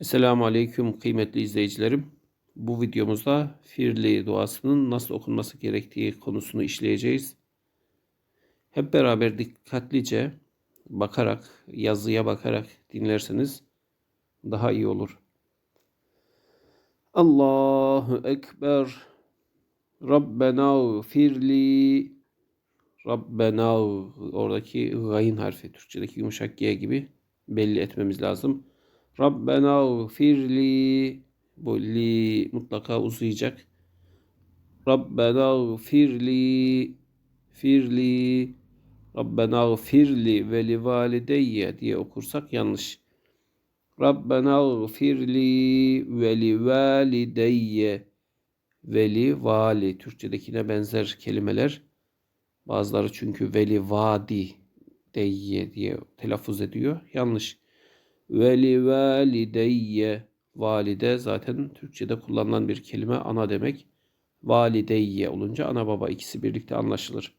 Esselamu Aleyküm kıymetli izleyicilerim. Bu videomuzda Firli duasının nasıl okunması gerektiği konusunu işleyeceğiz. Hep beraber dikkatlice bakarak, yazıya bakarak dinlerseniz daha iyi olur. Allahu Ekber. Rabbena firli. Rabbena oradaki gayin harfi Türkçedeki yumuşak G gibi belli etmemiz lazım. Rabbena firli bu li mutlaka uzayacak. Rabbena firli firli Rabbena firli ve li valideyye diye okursak yanlış. Rabbena firli ve li valideyye veli vali Türkçedekine benzer kelimeler. Bazıları çünkü veli vadi deyye diye telaffuz ediyor. Yanlış. Veli valideyye valide zaten Türkçe'de kullanılan bir kelime ana demek. Valideyye olunca ana baba ikisi birlikte anlaşılır.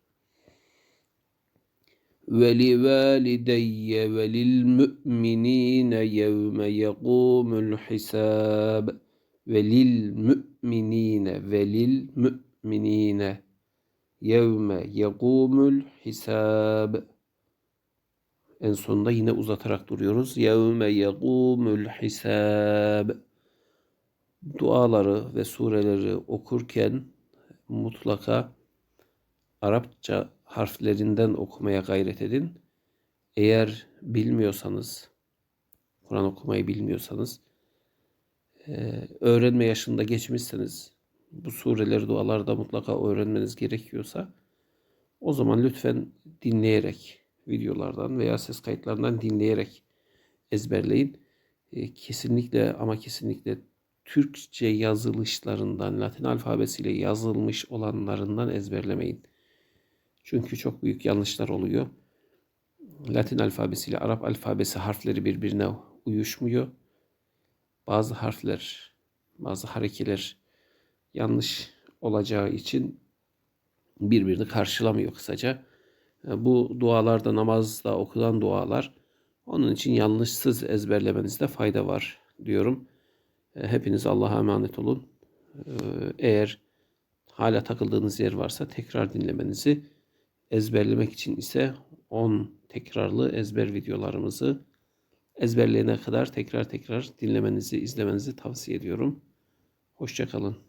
Veli valideyye velil müminine yevme yekumul hisab. Velil müminine velil müminine yevme yekumul hisab. En sonunda yine uzatarak duruyoruz. Yevme yegumul hisab. Duaları ve sureleri okurken mutlaka Arapça harflerinden okumaya gayret edin. Eğer bilmiyorsanız, Kur'an okumayı bilmiyorsanız, e, öğrenme yaşında geçmişseniz, bu sureleri, duaları da mutlaka öğrenmeniz gerekiyorsa, o zaman lütfen dinleyerek, videolardan veya ses kayıtlarından dinleyerek ezberleyin. E, kesinlikle ama kesinlikle Türkçe yazılışlarından, Latin alfabesiyle yazılmış olanlarından ezberlemeyin. Çünkü çok büyük yanlışlar oluyor. Latin alfabesiyle Arap alfabesi harfleri birbirine uyuşmuyor. Bazı harfler, bazı harekeler yanlış olacağı için birbirini karşılamıyor kısaca. E, bu dualarda namazda okulan dualar onun için yanlışsız ezberlemenizde fayda var diyorum. E, hepiniz Allah'a emanet olun. E, eğer hala takıldığınız yer varsa tekrar dinlemenizi, ezberlemek için ise 10 tekrarlı ezber videolarımızı ezberleyene kadar tekrar tekrar dinlemenizi, izlemenizi tavsiye ediyorum. Hoşçakalın.